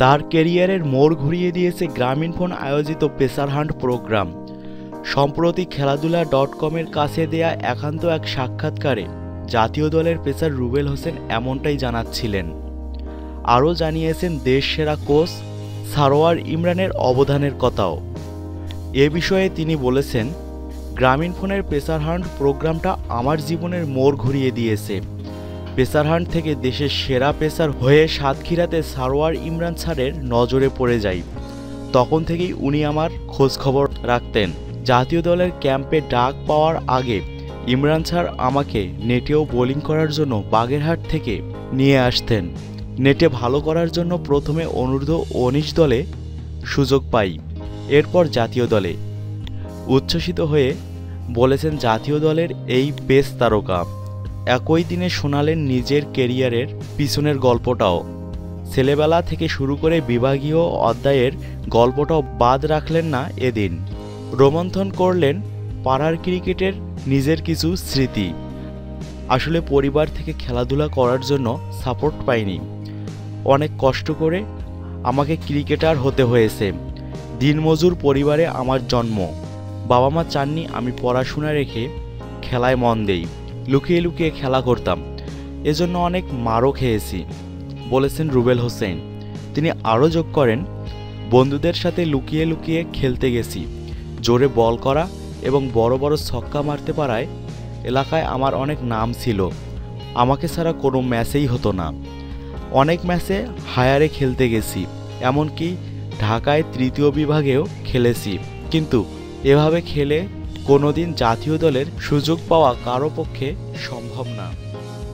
তার কেরিয়ারের মোড় ঘুরিয়ে দিয়েছে গ্রামীণ ফোন আয়োজিত পেসার হান্ট প্রোগ্রাম। সম্প্রতি খেলাধুলা ডট কমের কাছে দেয়া একান্ত এক সাক্ষাৎকারে জাতীয় দলের পেসার রুবেল হোসেন এমনটাই জানাচ্ছিলেন। আরও জানিয়েছেন দেশ সেরা কোচ সারোয়ার ইমরানের অবদানের কথাও। এ বিষয়ে তিনি বলেছেন, গ্রামীণ ফোনের পেসার হান্ট প্রোগ্রামটা আমার জীবনের মোড় ঘুরিয়ে দিয়েছে। পেসার হান্ট থেকে দেশের সেরা পেসার হয়ে সাতক্ষীরাতে সারোয়ার ইমরান স্যারের নজরে পড়ে যাই। তখন থেকেই উনি আমার খোঁজ খবর রাখতেন। জাতীয় দলের ক্যাম্পে ডাক পাওয়ার আগে ইমরান স্যার আমাকে নেটেও বোলিং করার জন্য বাগেরহাট থেকে নিয়ে আসতেন। নেটে ভালো করার জন্য প্রথমে অনূর্ধ্ব উনিশ দলে সুযোগ পাই, এরপর জাতীয় দলে। উচ্ছ্বসিত হয়ে বলেছেন জাতীয় দলের এই পেস তারকা। একই দিনে শোনালেন নিজের কেরিয়ারের পিছনের গল্পটাও। ছেলেবেলা থেকে শুরু করে বিভাগীয় অধ্যায়ের গল্পটাও বাদ রাখলেন না এদিন। রোমন্থন করলেন পাড়ার ক্রিকেটের নিজের কিছু স্মৃতি। আসলে পরিবার থেকে খেলাধুলা করার জন্য সাপোর্ট পাইনি। অনেক কষ্ট করে আমাকে ক্রিকেটার হতে হয়েছে। দিনমজুর পরিবারে আমার জন্ম। বাবা মা চাননি আমি পড়াশোনা রেখে খেলায় মন দেই। লুকিয়ে লুকিয়ে খেলা করতাম। এজন্য অনেক মারও খেয়েছি, বলেছেন রুবেল হোসেন। তিনি আরও যোগ করেন, বন্ধুদের সাথে লুকিয়ে লুকিয়ে খেলতে গেছি, জোরে বল করা এবং বড় বড় ছক্কা মারতে পারায় এলাকায় আমার অনেক নাম ছিল, আমাকে ছাড়া কোনো ম্যাচেই হতো না। অনেক ম্যাচে হায়ারে খেলতে গেছি, এমনকি ঢাকায় তৃতীয় বিভাগেও খেলেছি, কিন্তু এভাবে খেলে কোনোদিন জাতীয় দলের সুযোগ পাওয়া কারও পক্ষে সম্ভব না।